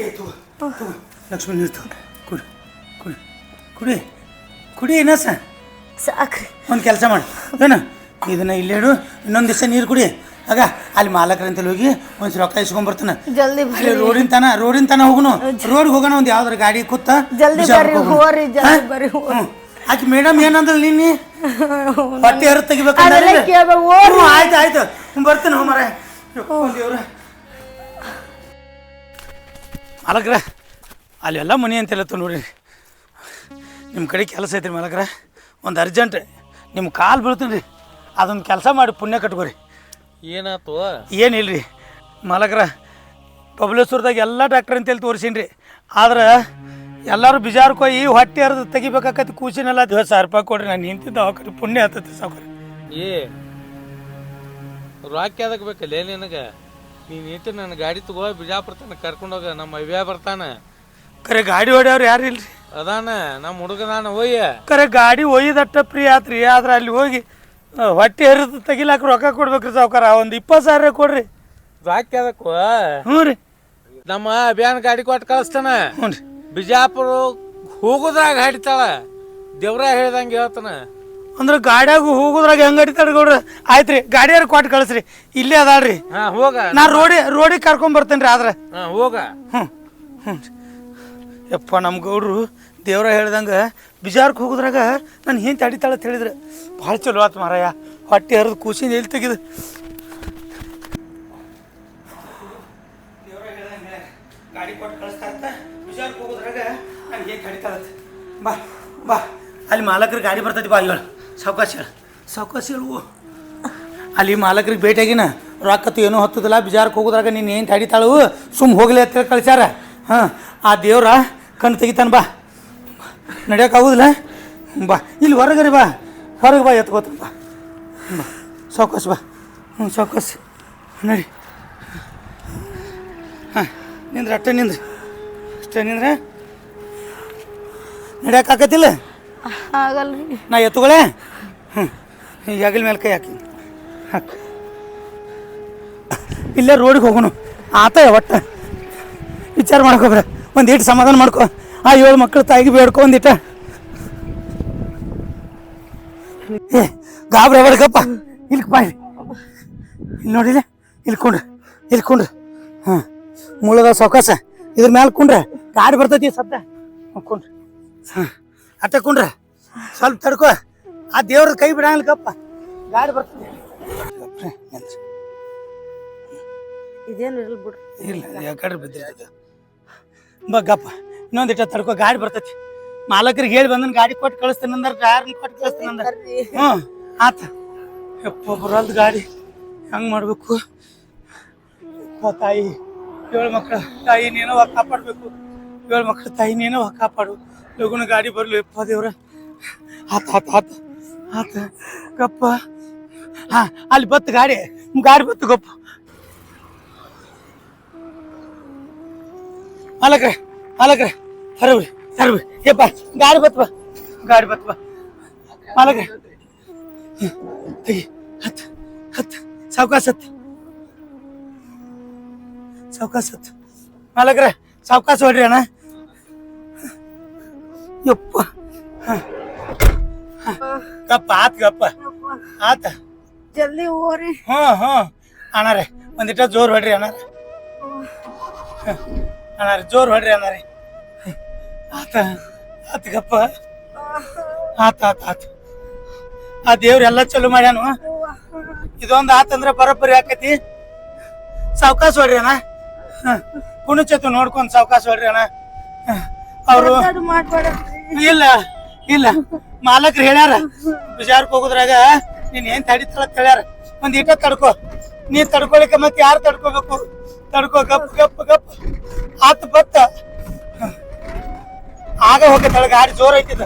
ಏ ತಗೋ ತಗೋ ಲಕ್ಷ್ಮಿ ನೀರು ತಗೋ. ಕುಡಿ ಕುಡಿ. ಕುಡಿ ಕುಡಿ ಏನಸ ಸಾಕ್ರಿ. ಒಂದು ಕೆಲಸ ಮಾಡು. ಏನು? ಇದನ್ನ ಇಲ್ಲಿ ಇಡು ಇನ್ನೊಂದು ದಿವಸ ನೀರು ಕುಡಿ. ಆಗ ಅಲ್ಲಿ ಮಾಲಕರಂತಲ್ಲಿ ಹೋಗಿ ಒಂದು ರೊಕ್ಕ ಇಸ್ಕೊಂಬರ್ತಾನೆ. ಜಲ್ದಿ ಅಲ್ಲಿ ರೋಡಿನ ತನ ರೋಡಿನ ತನ ಹೋಗುನು. ರೋಡ್ಗೆ ಹೋಗೋಣ ಒಂದು ಯಾವ್ದಾರ ಗಾಡಿ ಕೂತ ಜಲ್ದಿ ಬರ್ರಿ. ಹೋಗ್ರಿ, ಜಲ್ದಿ? ಬರ್ರಿ. ಆಕಿ ಮೇಡಮ್ ಏನಂದ್ರೆ ನಿನ್ನೆ? ಹೊಟ್ಟೆ ಹರಿದು ತೆಗಿಬೇಕು. ಆಯ್ತು ಆಯ್ತು. ಬರ್ತೀನಿ ಹೋ ಮರ ದೇವ್ರ. ಮಾಲಕ್ರ ಅಲ್ಲೆಲ್ಲ ಮನೆ ಅಂತೆಲ್ಲತ್ತು ನೋಡಿರಿ. ನಿಮ್ಮ ಕಡೆ ಕೆಲಸ ಐತ್ರಿ ಮಲಗ್ರ. ಒಂದು ಅರ್ಜೆಂಟ್ ನಿಮ್ಮ ಕಾಲು ಬೀಳ್ತೀನಿ ರೀ ಅದೊಂದು ಕೆಲಸ ಮಾಡಿ ಪುಣ್ಯ ಕಟ್ಕೋರಿ. ಏನಾಯ್ತು? ಏನಿಲ್ರಿ ಮಲಗ್ರ ಬಬಲೇಶ್ವರದಾಗ ಎಲ್ಲ ಡಾಕ್ಟರ್ ಅಂತೇಳಿ ತೋರಿಸೀನಿ ರೀ ಆದ್ರೆ ಎಲ್ಲರೂ ಬಿಜಾರ್ ಕೋಯಿ ಹೊಟ್ಟೆ ಅರ್ದು ತೆಗಿಬೇಕಾಕತಿ ಕೂಸಿನೆಲ್ಲ ದಿವಸ ಸಾವಿರ ರೂಪಾಯಿ ಕೊಡ್ರಿ. ನಾನು ನಿಂತಿದ್ದ ಅವಕರಿ ಪುಣ್ಯ ಆತತಿ ಸಾವ್ಕಾರಿ. ಏ ರೊಕ್ಕ ಅದಕ್ಕೆ ಬೇಕಲ್ಲ ನಿನಗೆ? ನೀನು ನಿಂತು ನನ್ನ ಗಾಡಿ ತಗೋ ಬಿಜಾಪುರ ತನಕ ಕರ್ಕೊಂಡೋಗ ನಮ್ಮ ಅವ್ಯ ಬರ್ತಾನ. ಕರೆ ಗಾಡಿ ಹೊಡ್ಯವ್ರು ಯಾರು ಇಲ್ರಿ? ಅದಾನ ನಮ್ಮ ಹುಡುಗದಾನ ಹೋಯ್ಯ ಕರೆ ಗಾಡಿ ಒಯ್ದಟ್ಟ ಪ್ರಿಯ ಆತ್ರಿ ಆದ್ರೆ ಅಲ್ಲಿ ಹೋಗಿ ಆ, ಹೊಟ್ಟೆ ಹರಿದು ತೆಗಿಲಾಕ ರೊಕ್ಕ ಕೊಡ್ಬೇಕ್ರಿ ಸಾವುಕಾರ ಒಂದು ಇಪ್ಪತ್ತು ಸಾವಿರ ಕೊಡ್ರಿ. ಯಾವ್ದಕ್ಕೂ ಹ್ಞೂ ರೀ. ನಮ್ಮ ಅಭಿಯಾನ ಗಾಡಿ ಕೊಟ್ಟು ಕಳಿಸ್ತಾನ. ಹ್ಞೂ ರೀ. ಬಿಜಾಪುರ ಹೋಗುದ್ರಾಗ ಹಾಡಿತಾಳ. ದೇವ್ರ ಹೇಳ್ದಂಗೆ ಹೇಳ್ತಾನ. ಅಂದ್ರೆ ಗಾಡ್ಯಾಗ ಹೋಗೋದ್ರಾಗ ಹೆಂಗ್ ಅಡಿತಾಡ್ರಿ ಗೌಡ್ರ? ಆಯ್ತ್ರಿ ಗಾಡಿಯಾರ ಕೊಟ್ಟು ಕಳಿಸ್ರಿ. ಇಲ್ಲೇ ಅದಾಳ್ರಿ. ಹಾ ಹೋಗ. ನಾ ರೋಡಿ ರೋಡಿಗೆ ಕರ್ಕೊಂಡ್ ಬರ್ತೇನ್ರಿ ಆದ್ರೆ. ಹಾ ಹೋಗ. ಹ್ಞೂ ಹ್ಞೂ ಯಪ್ಪ ನಮ್ಮ ಗೌಡ್ರು ದೇವ್ರ ಹೇಳ್ದಂಗೆ ಬಿಜಾರ್ಕ್ ಹೋಗುದ್ರಾಗ ನಾನು ಏನು ಅಡಿತಾಳ ಅಂತ ಹೇಳಿದ್ರೆ. ಭಾಳ ಚಲೋ ಆತು ಮಾರಾಯ. ಹೊಟ್ಟೆ ಹರಿದು ಕೂಸಿನ ಎಲ್ಲಿ ತೆಗೆದು? ಗಾಡಿ ಕೊಟ್ಟು ಕಳಿಸ್ತಾ ಇರ್ತ ಬಿಜಾರ್ಕ್ ಹೋಗೋದ್ರಾಗ ನಾನು ಏನು ತಡಿತಾಳತ್ತ ಬಾ ಬಾ. ಅಲ್ಲಿ ಮಾಲಕರ ಗಾಡಿ ಬರ್ತೈತಿ ಬಾ ಹೇಳು. ಸಾವ್ಕಾಶ. ಹೇಳು ಸಾವ್ಕಾಶ ಹೇಳುವು ಅಲ್ಲಿ ಮಾಲಕರಿಗೆ ಭೇಟಿಯಾಗಿನ ರೊಕ್ಕತ್ತು ಏನೂ ಹತ್ತದಿಲ್ಲ ಬಿಜಾರಕ್ಕೆ ಹೋಗೋದ್ರಾಗ ನೀನು ಏನು ತಡಿತಾಳು? ಸುಮ್ಮ ಹೋಗಲಿ ಅಂತ ಕಳಿಸ್ಯಾರ. ಹಾಂ ಆ ದೇವ್ರ ಕಣ್ಣು ತೆಗಿತಾನೆ ಬಾ. ನಡೆಯೋಕ್ಕಾಗೋದಿಲ್ಲ ಬಾ. ಇಲ್ಲಿ ಹೊರಗರಿ ಬಾ. ಹೊರಗೆ ಬಾ ಎತ್ಕೋತಾನೆ ಬಾ. ಬಾ. ಸಾವ್ಕಾಶ ಬಾ. ಹ್ಞೂ ಸಾವ್ಕಾಶ. ನಡಿ. ಹಾಂ ನಿಂದ್ರೆ ಅಷ್ಟೇ ನಿಂದ್ರಿ. ಅಷ್ಟೇ ನಿಂದ್ರೆ? ನಡೆಯೋಕ್ಕಾಗತ್ತಿಲ್ಲ ಆಗಲ್ಲ ನಾ ಎತ್ತುಗಳೇ? ಹೆಗಲ ಮೇಲೆ ಕೈ ಹಾಕಿ. ಹಾಕಿ. ಇಲ್ಲೇ ರೋಡಿಗೆ ಹೋಗೋಣ. ಆತ ಒಟ್ಟು? ವಿಚಾರ ಮಾಡ್ಕೋಬ್ರ ಒಂದು ಇಟ್ಟು ಸಮಾಧಾನ ಮಾಡ್ಕೊ. ಆ ಏಳು ಮಕ್ಕಳು ತಾಯಿಗೆ ಬೇಡ್ಕೊ ಒಂದಿಟ್ಟ ಏ, ಗಾಬ್ರಿ ಅವರ್ಗಪ್ಪ ಇಲ್ಲಿ ಬಾ ಇಲ್ಲಿ. ನೋಡಿಲ್ಲ ಇಲ್ಲಿ. ಕುಂಡ್ರಿ. ಇಲ್ಲಿ ಹಾಂ. ಮುಳುಗ ಸೌಕಾಸ. ಇದ್ರ ಮೇಲೆ ಕುಂಡ್ರೆ. ಗಾಡಿ ಬರ್ತೈತಿ ಹ್ಞೂ ಕುಂಡ್ರಿ. ಹಾಂ. ಅಟ್ಟ ಕುಂಡ್ರೆ. ಸ್ವಲ್ಪ ತಡ್ಕೋ. ಆ ದೇವ್ರ ಕೈ ಬಿಡಂಗಿಲ್ಲಕಪ್ಪ. ಗಾಡಿ ಬರ್ತದೆ. ಇದೇನು ಇರಲ್ ಬಿಡ್ರಿ. ಇಲ್ಲ ಯಾಕಡ್ರಿ ಬಿದ್ದಿರ್ತದೆ ಬಗ್ಗಪ್ಪ ಇನ್ನೊಂದಿಟ್ಟ ತಡ್ಕೋ ಗಾಡಿ ಬರ್ತೈತಿ. ಮಾಲಕರಿಗೆ ಹೇಳಿ ಬಂದನ್ ಗಾಡಿ ಕೊಟ್ಟು ಕಳಿಸ್ತೀನಿ ಅಂದ್ರೆ ಡ್ರೈವರ್ನ ಕೊಟ್ಟು ಕಳಿಸ್ತೇನೆ ಅಂದ್ರೆ. ಹ್ಞೂ ಆತ. ಯಪ್ಪ ಬರಲ್ದು ಗಾಡಿ. ಹೆಂಗೆ ಮಾಡಬೇಕು? ತಾಯಿ. ಏಳು ಮಕ್ಕಳ ತಾಯಿ ನೀನೋ ಕಾಪಾಡಬೇಕು. ಏಳು ಮಕ್ಕಳ ತಾಯಿ ನೀನೋ ಕಾಪಾಡು. ಲಗುನ ಗಾಡಿ ಬರಲು ಯಪ್ಪ ದೇವ್ರ. ಆತ ಆತ ಆತ. ಆತ, ಗಪ್ಪ. ಹಾ, ಅಲ್ಲಿ ಬತ್ತು ಗಾಡಿ ಗಾಡಿ ಬತ್ತು, ಗಪ್ಪ. ಅಲಕ್ರೆ ಅಲಕ್ರೆ ಹರಬ್ರಿ ಹರಬ್ರಿ ಏಪ್ಪ ಗಾಡಿ ಬತ್ ಬಾ, ಗಾಡಿ ಬತ್ ಬಾ. ಮಾಲಕ್ರೆ ತೆಗಿ ಹತ್ತು ಹತ್ತು ಸಾವ್ಕಾಸ ಹತ್ತು ಸಾವ್ಕಾಸ ಹತ್ತು ಮಾಲಕ್ರೆ ಸಾವ್ಕಾಸ ಹೊಡ್ರಿ ಅಣ್ಣ. ಯಪ್ಪ. ಹ. ಹ. ಗಪ್ಪ ಆತ್ ಗಪ್ಪ. ಆತ. ಜಲ್ದಿ ಹೋಗ್ರಿ. ಹ್ಞೂ ಹ್ಞೂ. ಅಣ್ಣಾರೆ ಒಂದಿಟ್ಟ ಜೋರ್ ಹೊಡ್ರಿ ಅಣ್ಣ ಹ. ಅಣ್ಣಾರೆ ಜೋರ್ ಹೊಡ್ರಿ ಅಣ್ಣಾರೆ ಹ. ಆತ ಆತ ಗಪ್ಪ. ಆತ ಆತ ಆತ. ಆ ದೇವ್ರ ಎಲ್ಲ ಚಲೋ ಮಾಡ್ಯಾನು. ಇದೊಂದು ಆತಂದ್ರ ಬರೋಬ್ಬರಿ ಆಕತಿ. ಸಾವಕಾಶ ಹೊಡ್ರಿ ಅಣ್ಣ. ಹ. ಕುಣಿಚತ್ತು ನೋಡ್ಕೊಂಡ್ ಸಾವಕಾಶ ಹೊಡ್ರಿ ಅಣ್ಣ. ಅವರು ಇಲ್ಲ. ಇಲ್ಲ, ಮಾಲಕ್ರು ಹೇಳ್ಯಾರ ಬಿಜಾರ್ಕ್ ಹೋಗುದ್ರಾಗ ನೀನ್ ಏನ್ ತಡಿತಾಳ ಹೇಳ್ಯಾರ. ಒಂದ್ ಇಟ ತಡ್ಕೋ, ನೀ ತಡ್ಕೊಳಿಕ ಮತ್ತೆ ಯಾರು ತಡ್ಕೋಬೇಕು? ತಡ್ಕೋ, ಗಪ್ ಗಪ್ ಗಪ್. ಆತು ಬತ್ತ. ಆಗ ಹೋಗತ್ತಳ, ಗಾಡಿ ಜೋರ್ ಐತಿದ.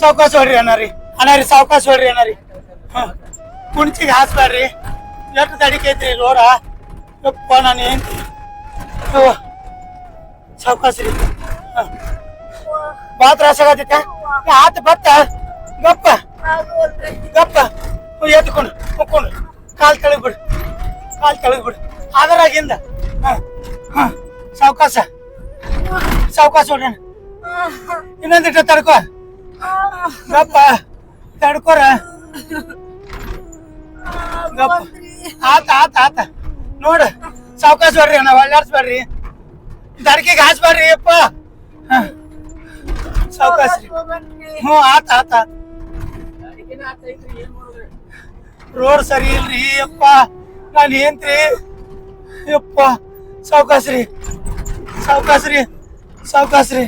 ಸಾವಕಾಶ ಹೊಡ್ರಿ ಅನ್ನಾರಿ ಅನ್ನಾರಿ ಸಾವಕಾಶ ಹೊಡ್ರಿ ಅಣ್ಣಾರಿ. ಕುಣ್ಚಿಗೆ ಹಾಸ್ಬೇಡ್ರಿ ಎಷ್ಟು ತಡಿಕೈತ್ರಿ ರೋಡ ಯಪ್ಪ ನಾನು. ಏನ್ ಸಾವಕಾಶ ರೀ. ಬಾ ತ್ರಾಸ ಆಗತ್ತ ಆತ ಬತ್ತ. ಗಪ್ಪ. ಗಪ್ಪ. ಎತ್ಕೊಂಡು ಮುಕ್ಕೊಂಡು ಕಾಲ್ ತಳಗ್ ಬಿಡು ಕಾಲ್ ತಳಗ್ ಬಿಡು ಅದರಾಗಿಂದ ಸಾವ್ಕಾಸ. ಸಾವಕಾಶ ಹೊಡ್ರಿ ಇನ್ನೊಂದಿಟ್ಟು ತಡ್ಕೋ. ಗಪ್ಪ. ತಡ್ಕೋರ. ಗಪ್ಪ. ಆತ ಆತ ಆತ. ನೋಡ. ಸಾವಕಾಶ ಹೊಡ್ರಿ ಅಣ್ಣ ಒಳ್ಳಾಡ್ಸ್ಬೇಡ್ರಿ ದಡ್ಕಿಗೆ ಹಾಸ್ಬೇಡ್ರಿ ಅಪ್ಪ ಸಾವಕಾಶ ಹ್ಞೂ, ಆತ ಆತ. ರೋಡ್ ಸರಿ ಇಲ್ರಿ ಅಪ್ಪ ನಾನು ಏನ್ರಿ ಯಪ್ಪ ಸಾವಕಾಶ್ರಿ ಸಾವಕಾಶ್ರಿ ಸಾವಕಾಶ್ರಿ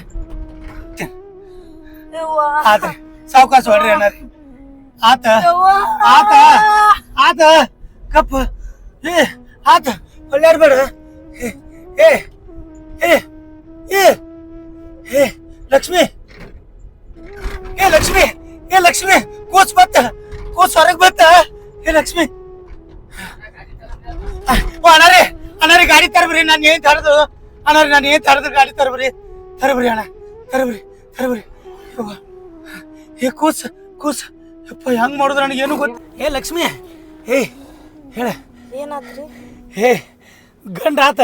ಆತ್ರಿ ಸಾವಕಾಶ ಹೊಡ್ರಿ ಅಣ್ಣ ರೀ ಆತ ಆತ ಆತ ಕಪ್ಪ ಏ, ಆತ ಒಳ್ಳೆಯರ್ಬೇಡ ಏ ಏ ಏ ಏ ಏ, ಲಕ್ಷ್ಮಿ. ಏ ಲಕ್ಷ್ಮಿ ಏ ಲಕ್ಷ್ಮಿ ಕೂಸ್ ಬತ್ತ ಕೂಸ್ ಹೊರಗ್ ಬತ್ತ. ಏ ಲಕ್ಷ್ಮಿ. ಓ ಅಣ್ಣಾರಿ ಅಣ್ಣಾರಿ ಗಾಡಿ ತರಬ್ರಿ ನಾನು ಏನ್ ತರದು? ಅಣ್ಣಾರಿ ನಾನು ಏನ್ ತರದು ಗಾಡಿ ತರಬ್ರಿ? ತರಬ್ರಿ ಅಣ್ಣ ತರಬ್ರಿ ತರಬ್ರಿ. ಏ ಕೂಸ್ ಕೂಸ್ ಯಪ್ಪ ಹೆಂಗ್ ಮಾಡುದು ನನಗೆ ಏನು ಗೊತ್ತ ಏ ಲಕ್ಷ್ಮಿ ಏ ಹೇಳ. ಏನಾತ್ರಿ? ಏ ಗಂಡ ಆತ.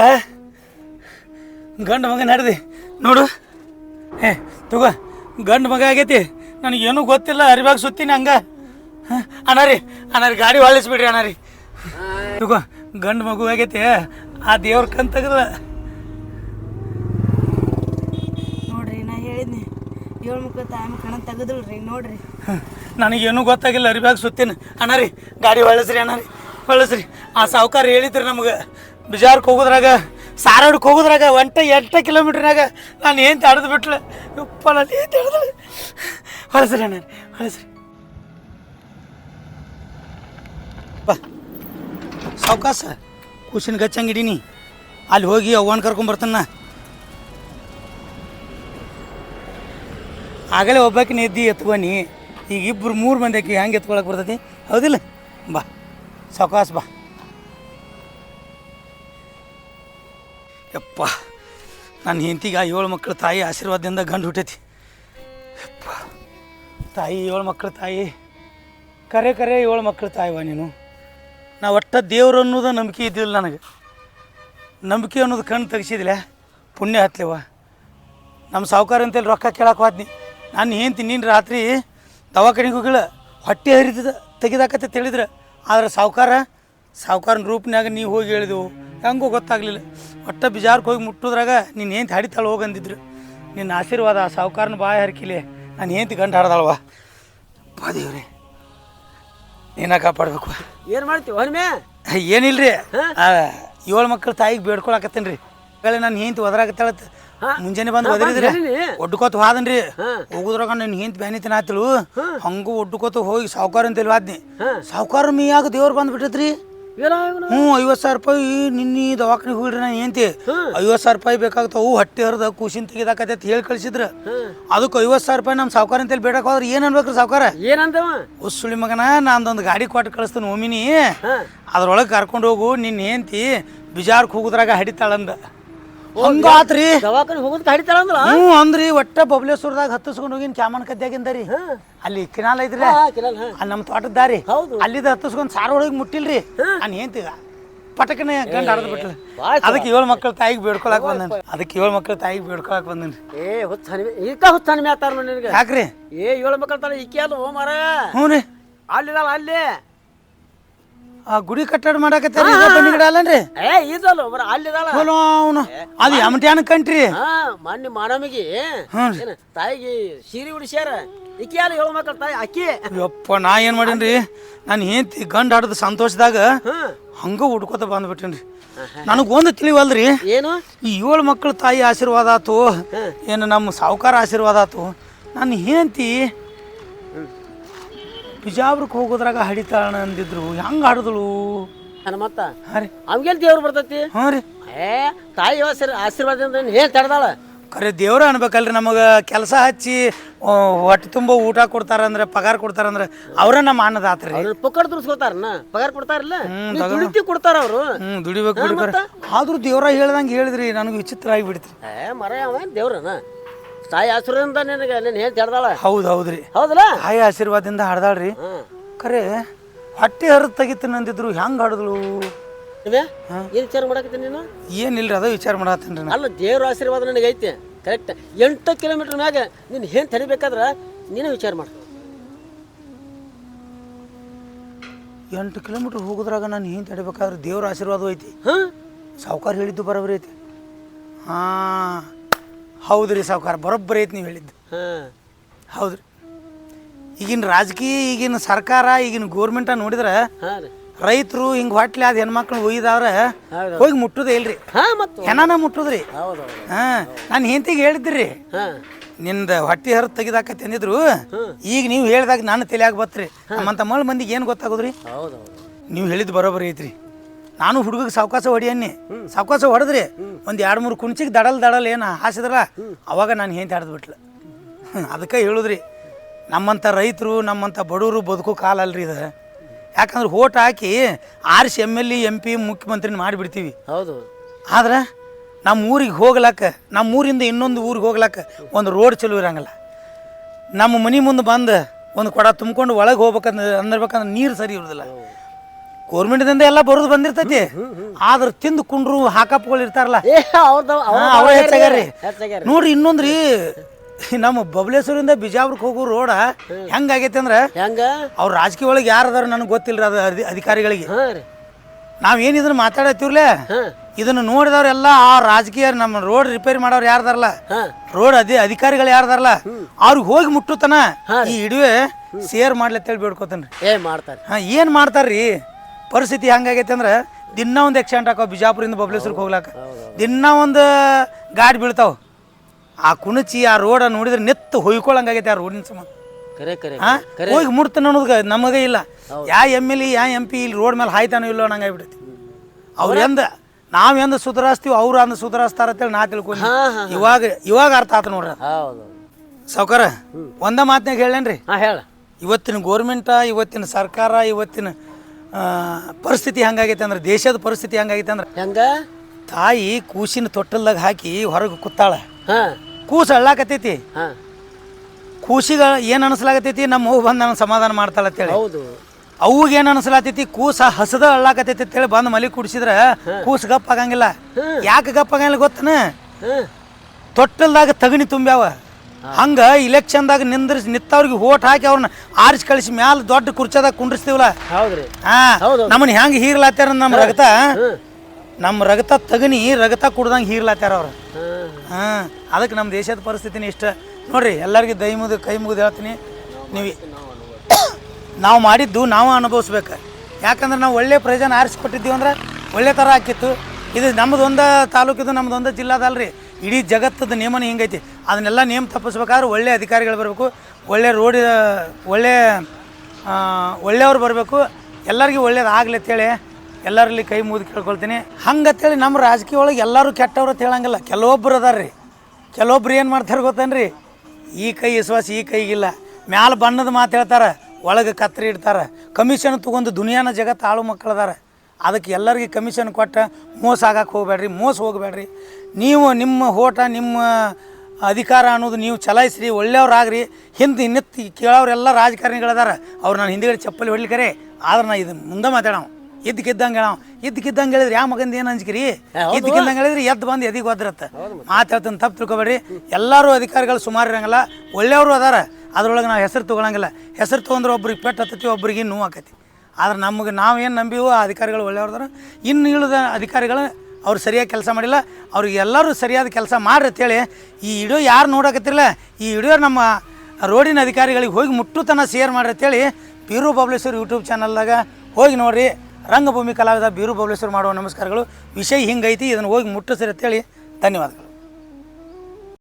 ಗಂಡ ಮಗ ನಡೆದಿ. ನೋಡು. ಏ ತಗೋ. ಗಂಡ ಮಗ ಆಗೈತಿ. ನನಗೇನು ಗೊತ್ತಿಲ್ಲ ಅರಿವಾಗ ಸುತ್ತೀನಿ ಹಂಗ. ಅನಾರಿ ಅಣ್ಣಾರಿ ಅಣ್ಣಾರಿ ಗಾಡಿ ಹೊಳಿಸ್ಬಿಡ್ರಿ ಅಣ್ಣಾರಿ. ತಗೋ ಗಂಡ ಮಗು ಆಗೈತಿ. ಆ ದೇವ್ರ ಕಂತಗಲ್ಲ ನೋಡ್ರಿ ನಾ ಹೇಳಿದ್ನಿ. ಏಳು ಮುಖ ತಾಯಿ ಕಣ ತೆಗದ್ರಿ ನೋಡ್ರಿ. ನನಗೇನು ಗೊತ್ತಾಗಿಲ್ಲ ಅರಿವಾಗ ಸುತ್ತೀನಿ. ಅಣ್ಣಾರಿ ಗಾಡಿ ಹೊಳಸ್ರಿ ಅಣ್ಣಾರಿ. ಹೊಳಸ್ರಿ ಆ ಸಾವುಕಾರ ಹೇಳಿದ್ರಿ ನಮ್ಗೆ. ಬಿಜಾರ್ಗೆ ಹೋಗೋದ್ರಾಗ ಸಾರಾಡ್ಕ್ಕೆ ಹೋಗೋದ್ರಾಗ ಒಂಟ ಎಂಟ ಕಿಲೋಮೀಟ್ರ್ನಾಗ ನಾನು ಏನು ತಡೆದು ಬಿಟ್ಲೆ? ಉಪ್ಪ ನಾನು ಏನು ಅಣ್ಣ ಬಾ. ಸಾವಕಾಶ ಕೂಸಿನ ಗಚ್ಚಂಗೆ ಇಡೀನಿ. ಅಲ್ಲಿ ಹೋಗಿ ಅವ್ವನ ಕರ್ಕೊಂಬರ್ತಾನ ಆಗಲೇ ಒಬ್ಬಾಕಿನ ಎದ್ದಿ ಎತ್ಕೊನಿ ಈಗ ಇಬ್ಬರು ಮೂರು ಮಂದಿ ಹೆಂಗೆ ಎತ್ಕೊಳಕ್ಕೆ ಬರ್ತೈತಿ? ಹೌದಿಲ್ಲ? ಬಾ. ಸಾವಕಾಶ ಬಾ. ಯಪ್ಪ ನನ್ನ ಹೆಂಡತಿಗೆ ಆ ಏಳು ಮಕ್ಕಳ ತಾಯಿ ಆಶೀರ್ವಾದದಿಂದ ಗಂಡು ಹುಟ್ಟೈತಿ. ಯಪ್ಪ, ತಾಯಿ, ಏಳು ಮಕ್ಕಳ ತಾಯಿ, ಕರೆ ಕರೆ ಏಳು ಮಕ್ಕಳ ತಾಯಿವ ನೀನು. ನಾ ಒಟ್ಟ ದೇವ್ರು ಅನ್ನೋದು ನಂಬಿಕೆ ಇದ್ದಿಲ್ಲ ನನಗೆ. ನಂಬಿಕೆ ಅನ್ನೋದು ಕಣ್ಣು ತೆಗೆಸಿದಿಲ್ಲ ಪುಣ್ಯ ಹತ್ಲಿವ ನಮ್ಮ ಸಾವುಕಾರ ಅಂತೇಳಿ ರೊಕ್ಕ ಕೇಳಕ್ಕೆ ಹೋದ್ನಿ. ನಾನು ಹೆಂಡ್ತಿ ನೀನು ರಾತ್ರಿ ದವಾಖಾನಿಗೆ ಹೋಗಿಲ್ಲ, ಹೊಟ್ಟೆ ಹರಿದ ತೆಗಿದಾಕತ್ತೆ ತಿಳಿದ್ರೆ. ಆದ್ರೆ ಸಾವುಕಾರ ಸಾವುಕಾರನ ರೂಪ್ನಾಗ ನೀವು ಹೋಗಿ ಹೇಳಿದೆವು. ಹೆಂಗೋ ಗೊತ್ತಾಗಲಿಲ್ಲ. ಒಟ್ಟ ಬಿಜಾರ್ಗೆ ಹೋಗಿ ಮುಟ್ಟೋದ್ರಾಗ ನೀನು ಹೆಂಡ್ತಿ ಹಡಿತಾಳೆ ಹೋಗಂದಿದ್ರು ನಿನ್ನ ಆಶೀರ್ವಾದ ಆ ಸಾವುಕಾರನ ಬಾಯ ಹರಕಿಲೆ. ನಾನು ಏನು ಗಂಟು ಹಾಡ್ದಾಳವ ಪಾ ದೇವ್ರೆ ನೀನ ಕಾಪಾಡ್ಬೇಕು. ಏನು ಮಾಡ್ತೀವಿ ಹೊನ್ಮೆ? ಏನಿಲ್ರಿ? ಆ, ಏಳು ಮಕ್ಕಳ ತಾಯಿಗೆ ಬೇಡ್ಕೊಳಕತ್ತೇನ್ರಿ. ರೀ ಹೇಳಿ ನಾನು ಹೆಂತ ಒದರಾಕತ್ತಾಳತ್ತ ಮುಂಜಾನೆ ಬಂದು ಒದರಿದ್ರಿ ಒಡ್ಕೋತ ಹೋದನ್ರಿ. ಹೋಗುದ್ರಾಗ ನನ್ನ ಹೆಂತ ಬ್ಯಾನಿತನ ಆತಳು. ಹಂಗೂ ಒಡ್ಕೋತ ಹೋಗಿ ಸಾವುಕಾರ ಅಂತ ವಾದ್ನಿ. ಸಾವುಕಾರ ಯಾಕೆ ದೇವ್ರು ಬಂದ್ಬಿಟ್ಟೈತ್ರಿ ಏನೋ ಹ್ಞೂ ಐವತ್ತು ಸಾವಿರ ರೂಪಾಯಿ ನಿನ್ನೆ ದವಾಖಾನಿಗೆ ಹೋಗ್ರಿ ನಾನು ಹೆಂಡ್ತಿ. ಐವತ್ತು ಸಾವಿರ ರೂಪಾಯಿ ಬೇಕಾಗ್ತಾವು. ಹೊಟ್ಟೆ ಹರಿದ ಕೂಸಿನ ತೆಗಿದಾಕತ್ತೈತಿ ಹೇಳಿ ಕಳ್ಸಿದ್ರ. ಅದಕ್ಕೆ ಐವತ್ತು ಸಾವಿರ ರೂಪಾಯಿ ನಮ್ಮ ಸಾವುಕಾರ ಅಂತೇಳಿ ಬೇಡಕ್ಕೆ ಹೋದ್ರೆ ಏನು ಅನ್ಬೇಕ್ರಿ ಸಾವುಕಾರ? ಏನಂದವ ಉಸುಳಿ ಮಗನ ನಾನೊಂದು ಗಾಡಿ ಕೊಟ್ಟು ಕಳಿಸ್ತೀನಿ ಓಮಿನಿ. ಅದ್ರೊಳಗೆ ಕರ್ಕೊಂಡು ಹೋಗು ನಿನ್ನ ಹೆಂಡ್ತಿ ಬಿಜಾರ್ಕ್ ಹೋಗುದ್ರಾಗ ಹಡಿತಾಳಂದ. ಹಂಗಾತ್ರಿ ದವಾಖಾನೆ ಹೋಗೋದ್ ಕಡಿತಾಳಂದ್ರ ಹ್ಞೂ ಅಂದ್ರಿ ಒಟ್ಟ ಬಬ್ಲೇಶ್ವರದಾಗ ಹತ್ತಿಸ್ಕೊಂಡು ಹೋಗಿನ ಕ್ಯಾಮನ್ ಕದ್ಯಾಗಿಂದ ರೀ. ಅಲ್ಲಿ ಕಿನಾಲ್ ಐತ್ರಿ. ಹಾ ಅಲ್ಲಿ ನಮ್ಮ ತೋಟದ ದಾರಿ ಹೌದು. ಅಲ್ಲಿದ ಹತ್ತಿಸ್ಕೊಂಡು ಸಾರ ಒಳಗೆ ಮುಟ್ಟಿಲ್ರಿ. ನಾನು ಹೆಂಡ್ತಿ ಪಟಕನೆ ಗಂಡ ಹಡ್ದು ಬಿಟ್ಲು. ಅದಕ್ಕೆ ಏಳು ಮಕ್ಕಳ ತಾಯಿಗೆ ಬೇಡ್ಕೊಳಕ್ ಬಂದನ್. ಅದಕ್ಕೆ ಏಳು ಮಕ್ಕಳ ತಾಯಿಗೆ ಬೇಡ್ಕೊಳಕ್ ಬಂದನ್ ಏ ಹುಚ್ಚ ಹನಿಮೆ ಈಕ ಹುಚ್ಚ ಹನಿಮೆ ಆತಾರ ನೋಡಿ ನಿನಗೆ. ಯಾಕ್ರಿ? ಏ ಏಳು ಮಕ್ಕಳ ತಾನೆ ಇಕ್ಕಿ ಅಲ್ಲ ಹೋಮಾರ ಮರ ಹ್ಞೂ ರೀ. ಅಲ್ಲಿ ಅಲ್ಲಿ. ಆ ಗುಡಿ ಕಟ್ಟಡ ಮಾಡಾಕತ್ತಾರ ಗಿಡ ಅಲ್ಲನ್ರಿ? ಏ ಇದಲ್ಲ ಬರ ಅಲ್ಲಿದಲ್ಲ ಚಲೋ ಅವನು. ಅದು ಯಮಟ್ಯಾನ ಕಂಟ್ರಿ. ಹಾ ಮೊನ್ನೆ ಮಾನಮಿಗೆ ಹ್ಞೂ ಏನ ತಾಯಿಗೆ ಸೀರೆ ಉಡಿಸ್ಯಾರ. ಇಕ್ಕಿ ಅಲ್ಲ ಮಕ್ಕಳ ತಾಯಿ ಅಕ್ಕಿ. ಯಪ್ಪ ನಾ ಏನು ಮಾಡೀನ್ರಿ ನಾನು ಹೆಂಡ್ತಿ ಗಂಡ ಆಡದ ಸಂತೋಷದಾಗ ಹಂಗ ಹುಡ್ಕೋತ ಬಂದ್ಬಿಟ್ಟೇನ್ರಿ. ನನಗೆ ಒಂದು ತಿಳಿವಲ್ರಿ? ಏನು? ಈ ಏಳು ಮಕ್ಕಳ ತಾಯಿ ಆಶೀರ್ವಾದ ಆತು ಏನು ನಮ್ಮ ಸಾವುಕಾರ ಆಶೀರ್ವಾದ ಆತು. ನನ್ನ ಹೆಂಡ್ತಿ ಬಿಜಾಪುರಕ್ಕೆ ಹೋಗೋದ್ರಾಗ ಹಡಿತಾಳ ಅಂದಿದ್ರು. ಹೆಂಗೆ ಹಾಡಿದಳು? ನನ್ನ ಮತ್ತ? ಹಾಂ ರೀ. ಅಮ್ಗೇನ್ ದೇವ್ರು ಬರ್ತೈತಿ? ಹ್ಞೂ ರೀ. ಏ ತಾಯಿ ಆಶೀರ್- ಆಶೀರ್ವಾದದಿಂದ ಏನ್ ತಡ್ದಾಳ ಖರೆ ದೇವ್ರ ಅನ್ಬೇಕಲ್ರಿ ನಮಗೆ. ಕೆಲಸ ಹಚ್ಚಿ ಆ, ಹೊಟ್ಟೆ ತುಂಬ ಊಟ ಕೊಡ್ತಾರಂದ್ರೆ ಪಗಾರ ಕೊಡ್ತಾರಂದ್ರೆ ಅವ್ರ ನಮ್ಮ ಅನ್ನದಾತ್ರಿ. ಅವ್ರ ಪುಕ್ಕಡ್ ತುರ್ಸ್ಕೊತಾರನ್ನ ಪಗಾರ ಕೊಡ್ತಾರಲ್ಲ? ಹ್ಮ್, ನೀ. ದುಡಿತಿ ಕೊಡ್ತಾರ ಅವರು. ಹ್ಞೂ ದುಡಿಬೇಕು ಬಿಡ್ಬೇಕು ಆದ್ರೂ ದೇವ್ರ ಹೇಳ್ದಂಗೆ ಹೇಳಿದ್ರಿ ನನಗೆ ವಿಚಿತ್ರ ಆಗಿಬಿಡ್ತು ಏ ಮರ ಅವ ದೇವ್ರನ? ತಾಯಿ ಆಶೀರ್ವಾದದಿಂದ ನಿನಗೆ ನೀನು ಹೇಳಿ ಹಾಡ್ದಾಳ? ಹೌದು ಹೌದ್ರಿ. ಹೌದಲ್ಲ? ತಾಯಿ ಆಶೀರ್ವಾದದಿಂದ ಹಾಡ್ದಾಳ್ರಿ. ಖರೆ ಹೊಟ್ಟೆ ಹರಿದು ತೆಗಿತೀನಿ ಅಂದಿದ್ರು ಹೆಂಗ್ ಹಾಡಿದ್ಳು ಇವೆ? ಏನ್ ವಿಚಾರ ಮಾಡಕತ್ತೀನಿ ನೀನು? ಏನಿಲ್ರಿ ಅದು ವಿಚಾರ ಮಾಡತ್ತೀನಿ ಅಲ್ಲ ದೇವ್ರ ಆಶೀರ್ವಾದ ನನಗೆ ಐತೆ. ಕರೆಕ್ಟ್ ಎಂಟು ಕಿಲೋಮೀಟ್ರ್ ಮ್ಯಾಗ ನೀನು ಏನು ತಡಿಬೇಕಾದ್ರೆ ನೀನು ವಿಚಾರ ಮಾಡ. ಎಂಟು ಕಿಲೋಮೀಟ್ರ್ ಹೋಗೋದ್ರಾಗ ನಾನು ಏನು ತಡಿಬೇಕಾದ್ರೆ ದೇವ್ರ ಆಶೀರ್ವಾದ ಐತಿ. ಹಾಂ. ಸಾವ್ಕಾರ ಹೇಳಿದ್ದು ಬರೋಬ್ಬರಿ ಐತಿ. ಹಾಂ. ಹೌದ್ರಿ ಸಾವ್ಕಾರ ಬರೋಬ್ಬರಿ ಐತಿ ನೀವು ಹೇಳಿದ್ದು. ಹಾಂ. ರೀ ಈಗಿನ ರಾಜಕೀಯ ಈಗಿನ ಸರ್ಕಾರ ಈಗಿನ ಗೋರ್ಮೆಂಟ ನೋಡಿದ್ರೆ ಹಾಂ ರೀ. ರೈತರು ಹಿಂಗೆ ಹೊಟ್ಲೆ ಆದ ಹೆಣ್ಮಕ್ಳು ಒಯ್ದವ್ರ ಹೌದು. ಹೋಗಿ ಮುಟ್ಟುದೇ ಇಲ್ರಿ. ಹಾಂ ಮತ್ತು ಹೆಣನ ಮುಟ್ಟುದ್ರಿ. ಹೌದು ಹೌದು ಹಾಂ ನಾನು ಹೆಂಡತಿಗೆ ಹೇಳಿದ್ರಿ. ಹಾಂ. ನಿಂದ ಹೊಟ್ಟಿ ಹರಿದು ತೆಗಿದಾಕ ತಂದಿದ್ರು ಈಗ ನೀವು ಹೇಳಿದಾಗ ನಾನು ತಲೆಯಾಗ ಬತ್ರಿ. ನಮ್ಮಂತ ಮಳ್ ಮಂದಿಗೆ ಏನು ಗೊತ್ತಾಗೋದ್ರಿ? ಹೌದು ಹೌದು ನೀವು ಹೇಳಿದ್ದು ಬರೋಬ್ಬರಿ ಐತ್ರಿ. ನಾನು ಹುಡುಗಗೆ ಸಾವಕಾಶ ಹೊಡಿಯನ್ನಿ ಸಾವಕಾಶ ಹೊಡೆದ್ರಿ ಒಂದು ಎರಡು ಮೂರು ಕುಣ್ಚಿಗೆ ದಡಲ್ ದಡಲ್ ಏನು ಹಾಸಿದ್ರ ಅವಾಗ ನಾನು ಏನು ತಡೆದು ಬಿಟ್ಲ. ಅದಕ್ಕೆ ಹೇಳುದ್ರಿ ನಮ್ಮಂಥ ರೈತರು ನಮ್ಮಂಥ ಬಡವರು ಬದುಕು ಕಾಲ ಅಲ್ರಿ ಇದು. ಯಾಕಂದ್ರೆ ಓಟ್ ಹಾಕಿ ಆರಿಸಿ M L A M P ಮುಖ್ಯಮಂತ್ರಿನ ಮಾಡಿಬಿಡ್ತೀವಿ. ಹೌದು. ಆದ್ರೆ ನಮ್ಮ ಊರಿಗೆ ಹೋಗ್ಲಾಕ ನಮ್ಮ ಊರಿಂದ ಇನ್ನೊಂದು ಊರಿಗೆ ಹೋಗ್ಲಾಕ ಒಂದು ರೋಡ್ ಚಲೋ ಇರಂಗಿಲ್ಲ. ನಮ್ಮ ಮನೆ ಮುಂದೆ ಬಂದು ಒಂದು ಕೊಡ ತುಂಬ್ಕೊಂಡು ಒಳಗೆ ಹೋಗ್ಬೇಕಂದ್ರೆ ಅಂದಿರ್ಬೇಕಂದ್ರೆ ನೀರು ಸರಿ ಇರೋದಿಲ್ಲ. ಗೌರ್ಮೆಂಟ್ದಿಂದ ಎಲ್ಲ ಬರೋದು ಬಂದಿರ್ತೈತಿ. ಆದ್ರೆ ತಿಂದು ಕುಂಡ್ರು ಹಾಕಪ್ಗಳು ಇರ್ತಾರಲ್ಲ. ಅವ್ರ ಹೆಚ್ಚಾಗ್ಯಾರ್ರಿ ಹೆಚ್ಚಾಗ್ಯಾರ ನೋಡ್ರಿ ಇನ್ನೊಂದ್ರಿ ನಮ್ಮ ಬಬಲೇಶ್ವರಿಂದ ಬಿಜಾಪುರಕ್ಕೆ ಹೋಗೋ ರೋಡ ಹೆಂಗಾಗೈತೆ ಅಂದ್ರೆ ಹೆಂಗ? ಅವ್ರ ರಾಜಕೀಯ ಒಳಗೆ ಯಾರು ಅದಾರ ನನಗೆ ಗೊತ್ತಿಲ್ಲ ಅದು ಅಧಿ- ಅಧಿಕಾರಿಗಳಿಗೆ. ನಾವೇನು ಏನ್ ಇದನ್ನ ಮಾತಾಡತ್ತೀವ್ರಲೇ? ಇದನ್ನ ನೋಡಿದವ್ರೆಲ್ಲ ಆ ರಾಜಕೀಯ ನಮ್ಮ ರೋಡ್ ರಿಪೇರಿ ಮಾಡೋರು ಯಾರ್ದಾರಲ್ಲ ರೋಡ್ ಅದೇ ಅಧಿಕಾರಿಗಳು ಯಾರ್ದಾರಲ್ಲ ಅವ್ರಿಗೆ ಹೋಗಿ ಮುಟ್ಟುತ್ತಾನ ಈ ಇಡುವೆ ಸೇರ್ ಮಾಡ್ಲತ್ತೇಳಿ ಬೇಡ್ಕೋತೇನ್ರಿ ಏ ಮಾಡ್ತಾರೆ ಹಾ ಏನ್ ಮಾಡ್ತಾರ್ರಿ? ಪರಿಸ್ಥಿತಿ ಹೆಂಗಾಗೈತೆ ಅಂದ್ರೆ ದಿನ ಒಂದು ಎಕ್ಸಿಡೆಂಟ್ ಹಾಕೋ ಬಿಜಾಪುರಿಂದ ಬಬ್ಲೇಶ್ವರಕ್ಕೆ ಹೋಗ್ಲಾಕ. ದಿನ ಒಂದು ಗಾಡಿ ಬೀಳ್ತಾವ. ಆ ಕುಣಚಿ ಆ ರೋಡ ನೋಡಿದ್ರೆ ನೆತ್ತು ಹೊಯ್ಕೊಳ್ಳಂಗಾಗೈತೆ ಆ ರೋಡಿನ ಸಮ. ಹಾ ಹೋಗಿ ಮುಡ್ತಾನೆ ಅನ್ನೋದು ನಮಗೆ ಇಲ್ಲ. ಯಾ ಎಂ ಎಲ್ ಎ ಯಾ ಎಂ ಪಿ ಇಲ್ಲಿ ರೋಡ್ ಮೇಲೆ ಹಾಯ್ತಾನೋ ಇಲ್ಲೋ ನಂಗೆ ಆಗ್ಬಿಟ್ಟೈತಿ ಅವ್ರು ಎಂದ ನಾವ್ ಎಂದ ಸುಧಾರಿಸ್ತೀವಿ ಅವ್ರು ಅಂದ ಸುಧಾರಿಸ್ತಾರ ಅಂತೇಳಿ ನಾ ತಿಳ್ಕೊಂಡು. ಇವಾಗ ಇವಾಗ ಅರ್ಥ ಆತ ನೋಡ್ರಿ ಸೌಕರ ಸಾವ್ಕಾರ ಒಂದ ಮಾತನಾಗ ಹೇಳೇನ್ರಿ ಇವತ್ತಿನ ಗೋರ್ಮೆಂಟ ಇವತ್ತಿನ ಸರ್ಕಾರ ಇವತ್ತಿನ ಪರಿಸ್ಥಿತಿ ಹಂಗಾಗೈತೆ ಅಂದ್ರೆ ದೇಶದ ಪರಿಸ್ಥಿತಿ ಹಂಗಾಗೈತೆ ಅಂದ್ರೆ ಹೆಂಗ? ತಾಯಿ ಕೂಸಿನ ತೊಟ್ಟಲ್ದಾಗ ಹಾಕಿ ಹೊರಗೆ ಕೂತಾಳ. ಹಾಂ. ಕೂಸು ಅಳ್ಳಾಕತ್ತೈತಿ. ಹಾಂ. ಕೂಸಿಗ ಏನು ಅನಿಸ್ಲಾಗತೈತಿ ನಮ್ಮ ಅವ್ವ ಬಂದು ನನ್ನ ಸಮಾಧಾನ ಮಾಡ್ತಾಳ ಅಂತೇಳಿ. ಹೌದು. ಅವ್ಗೆ ಏನು ಅನಿಸ್ಲಾತೈತಿ ಕೂಸ ಹಸದ ಅಳ್ಳಾಕತೈತಿ ಅಂತೇಳಿ ಬಂದು ಮಲಿ ಕುಡಿಸಿದ್ರೆ ಕೂಸು ಗಪ್ಪ ಆಗಂಗಿಲ್ಲ ಯಾಕೆ ಗಪ್ಪ ಆಗಂಗಿಲ್ಲ ಗೊತ್ತನ? ಹಾಂ. ತೊಟ್ಟಲ್ದಾಗ ತಗಣಿ ತುಂಬ್ಯಾವ. ಹಂಗ ಇಲೆಕ್ಷನ್ದಾಗ ನಿಂದ್ರಿಸಿ ನಿತ್ತವ್ರಿಗೆ ಓಟ್ ಹಾಕಿ ಅವ್ರನ್ನ ಆರಿಸಿ ಕಳಿಸಿ ಮ್ಯಾಲ ದೊಡ್ಡ ಕುರ್ಚದಾಗ ಕುಂಡ್ರಿಸ್ತೀವಲ್ಲ? ಹೌದ್ರಿ. ಹಾ ಹೌದು. ನಮ್ಮನ್ನ ಹೆಂಗ್ ಹೀರ್ಲಾತ್ಯಾರ ನಮ್ಮ ರಗತ? ನಮ್ಮ ರಗತ ತಗನಿ ರಗತ ಕುಡ್ದಂಗೆ ಹೀರ್ಲಾತ್ಯಾರ ಅವ್ರು. ಹಾಂ. ಅದಕ್ಕೆ ನಮ್ಮ ದೇಶದ ಪರಿಸ್ಥಿತಿನ ಇಷ್ಟ. ನೋಡ್ರಿ ಎಲ್ಲರಿಗೂ ದೈ ಮುಗಿದು ಕೈ ಮುಗಿದು ಹೇಳ್ತೀನಿ. ನೀವು ನಾವು ಮಾಡಿದ್ದು ನಾವು ಅನುಭವಿಸ್ಬೇಕು. ಯಾಕಂದ್ರೆ ನಾವು ಒಳ್ಳೆ ಪ್ರಯೋಜನ ಆರಿಸ್ಕೊಟ್ಟಿದ್ದೀವಿ ಅಂದ್ರೆ ಒಳ್ಳೆ ಥರ ಆಕಿತ್ತು ಇದು ನಮ್ಮದೊಂದು ತಾಲೂಕಿದು ನಮ್ದು ಒಂದು ಜಿಲ್ಲಾದಲ್ರಿ. ಇಡೀ ಜಗತ್ತದ ನಿಯಮನ ಹಿಂಗೈತಿ. ಅದನ್ನೆಲ್ಲ ನಿಯಮ ತಪ್ಪಿಸ್ಬೇಕಾದ್ರೆ ಒಳ್ಳೆ ಅಧಿಕಾರಿಗಳು ಬರಬೇಕು, ಒಳ್ಳೆ ರೋಡ್, ಒಳ್ಳೆ ಒಳ್ಳೆಯವ್ರು ಬರಬೇಕು. ಎಲ್ಲರಿಗೂ ಒಳ್ಳೇದು ಆಗ್ಲಿ ಅಂತೇಳಿ ಎಲ್ಲರಲ್ಲಿ ಕೈ ಮುಗಿದು ಕೇಳ್ಕೊಳ್ತೀನಿ. ಹಂಗತ್ತೇಳಿ ನಮ್ಮ ರಾಜಕೀಯ ಒಳಗೆ ಎಲ್ಲರೂ ಕೆಟ್ಟವ್ರು ಅಂತ ಹೇಳಂಗಿಲ್ಲ. ಕೆಲವೊಬ್ಬರು ಅದಾರ ರೀ ಕೆಲವೊಬ್ರು ಏನು ಮಾಡ್ತಾರೆ ಗೊತ್ತೇನ್ರಿ? ಈ ಕೈ ವಿಶ್ವಾಸ ಈ ಕೈಗಿಲ್ಲ. ಮ್ಯಾಲ ಬಣ್ಣದ ಮಾತು ಹೇಳ್ತಾರೆ, ಒಳಗೆ ಕತ್ರಿ ಇಡ್ತಾರೆ. ಕಮಿಷನ್ ತೊಗೊಂಡು ದುನಿಯಾನ ಜಗತ್ತು ಆಳು ಮಕ್ಕಳು ಅದಾರ. ಅದಕ್ಕೆ ಎಲ್ಲರಿಗೆ ಕಮಿಷನ್ ಕೊಟ್ಟು ಮೋಸ ಆಗಕ್ಕೆ ಹೋಗ್ಬೇಡ್ರಿ, ಮೋಸ ಹೋಗ್ಬೇಡ್ರಿ. ನೀವು ನಿಮ್ಮ ಹೋಟ, ನಿಮ್ಮ ಅಧಿಕಾರ ಅನ್ನೋದು ನೀವು ಚಲಾಯಿಸ್ರಿ ಒಳ್ಳೆಯವ್ರಾಗ್ರಿ. ಹಿಂದೆ ಇನ್ನೆತ್ತಿ ಕೇಳೋರೆಲ್ಲ ರಾಜಕಾರಣಿಗಳದಾರ. ಅವ್ರು ನಾನು ಹಿಂದೆಗಡೆ ಚಪ್ಪಲಿ ಹೊಡ್ಲಿಕ್ಕರೆ ಆದ್ರೆ ನಾ ಇದು ಮುಂದೆ ಮಾತಾಡೋ ಇದ್ದಕ್ಕಿದ್ದಂಗೆ ಹೇಳೋ ಇದ್ದಕ್ಕಿದ್ದಂಗೆ ಹೇಳಿದ್ರೆ ಯಾವ ಮಗಂದ ಏನು ಅಂಜಿಕಿರಿ? ಇದ್ದಕ್ಕಿದ್ದಂಗೆ ಹೇಳಿದ್ರೆ ಎದ್ದು ಬಂದು ಎದಿಗೆ ಒದ್ರತ್ತ. ಮಾತು ಹೇಳ್ತಾನೆ ತಪ್ಪು ತಿಳ್ಕೊಬೇಡಿ ಎಲ್ಲರೂ ಅಧಿಕಾರಿಗಳು ಸುಮಾರು ಇರಂಗಿಲ್ಲ. ಒಳ್ಳೆಯವರು ಅದಾರ. ಅದ್ರೊಳಗೆ ನಾವು ಹೆಸರು ತೊಗೊಳಂಗಿಲ್ಲ. ಹೆಸರು ತೊಗೊಂಡ್ರೆ ಒಬ್ರಿಗೆ ಪೆಟ್ಟು ಹತ್ತತಿ ಒಬ್ರಿಗೆ ನೋವು ಆಕತಿ ಆದ್ರೆ ನಮಗೆ ನಾವೇನು ನಂಬಿವೋ ಆ ಅಧಿಕಾರಿಗಳು ಒಳ್ಳೆಯವ್ರದಾರ. ಇನ್ನು ಇಳಿದ ಅಧಿಕಾರಿಗಳು ಅವ್ರು ಸರಿಯಾಗಿ ಕೆಲಸ ಮಾಡಿಲ್ಲ, ಅವ್ರಿಗೆ ಎಲ್ಲರೂ ಸರಿಯಾದ ಕೆಲಸ ಮಾಡ್ರಿ ಅಂತೇಳಿ ಈ ವಿಡಿಯೋ ಯಾರು ನೋಡಕತ್ತಿರಲ್ಲ ಈ ವಿಡಿಯೋ ನಮ್ಮ ರೋಡಿನ ಅಧಿಕಾರಿಗಳಿಗೆ ಹೋಗಿ ಮುಟ್ಟುತನ ಶೇರ್ ಮಾಡ್ರಿ ಅಂತೇಳಿ ಬೀರು ಬಬಲೇಶ್ವರ್ ಯೂಟ್ಯೂಬ್ ಚಾನಲ್ದಾಗ ಹೋಗಿ ನೋಡ್ರಿ. ರಂಗಭೂಮಿ ಕಲಾವಿದ ಬೀರು ಬಬ್ಲೇಶ್ವರ ಮಾಡುವ ನಮಸ್ಕಾರಗಳು. ವಿಷಯ ಹಿಂಗೈತಿ, ಇದನ್ನು ಹೋಗಿ ಮುಟ್ಟಿಸ್ರಿ ಅಂತೇಳಿ ಧನ್ಯವಾದಗಳು.